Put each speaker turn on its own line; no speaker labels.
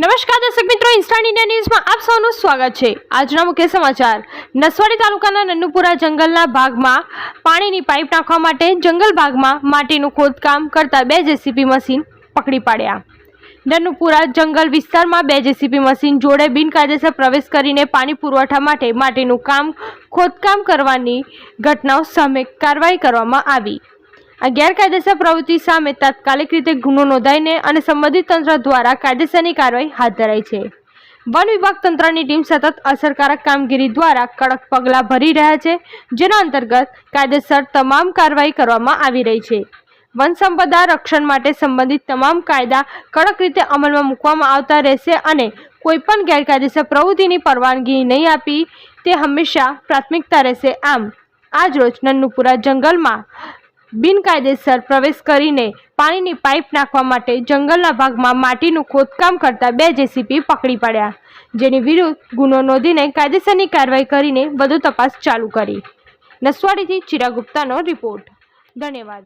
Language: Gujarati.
નમસ્કાર દર્શક મિત્રો ઇન્સ્ટાન્ટ ઇન્ડિયા ન્યૂઝમાં આપ સૌનું સ્વાગત છે. આજના મુખ્ય સમાચાર. નસવાડી તાલુકાના નન્નુપુરા જંગલના ભાગમાં પાણીની પાઇપ નાખવા માટે, જંગલ ભાગમાં માટીનું ખોદકામ કરતા બે જેસીબી મશીન પકડી પાડ્યા. નન્નુપુરા જંગલ વિસ્તારમાં બે જેસીબી મશીન જોડે બિનકાયદેસર પ્રવેશ કરીને પાણી પુરવઠા માટે માટીનું કામ, ખોદકામ કરવાની ઘટનાઓ સામે કાર્યવાહી કરવામાં આવી. આ ગેરકાયદેસર પ્રવૃત્તિ સામે તાત્કાલિક રીતે ગુનો નોંધાઈને અને સંબંધિત તંત્ર દ્વારા કાયદેસરની કાર્યવાહી હાથ ધરાઈ છે. વન વિભાગ તંત્રની ટીમ સતત અસરકારક કામગીરી દ્વારા કડક પગલાં ભરી રહ્યા છે, જેના અંતર્ગત કાયદેસર તમામ કાર્યવાહી કરવામાં આવી રહી છે. વન સંપદા રક્ષણ માટે સંબંધિત તમામ કાયદા કડક રીતે અમલમાં મૂકવામાં આવતા રહેશે અને કોઈપણ ગેરકાયદેસર પ્રવૃત્તિની પરવાનગી નહીં આપી તે હંમેશા પ્રાથમિકતા રહેશે. આમ, આજ રોજ નન્નુપુરા જંગલમાં બિનકાયદેસર પ્રવેશ કરીને પાણીની પાઇપ નાખવા માટે જંગલના ભાગમાં માટીનું ખોદકામ કરતા બે જેસીપી પકડી પડ્યા. જેની વિરુદ્ધ ગુનો નોંધીને કાયદેસરની કાર્યવાહી કરીને વધુ તપાસ ચાલુ કરી. નસવાડીથી ચિરા ગુપ્તાનો રિપોર્ટ. ધન્યવાદ.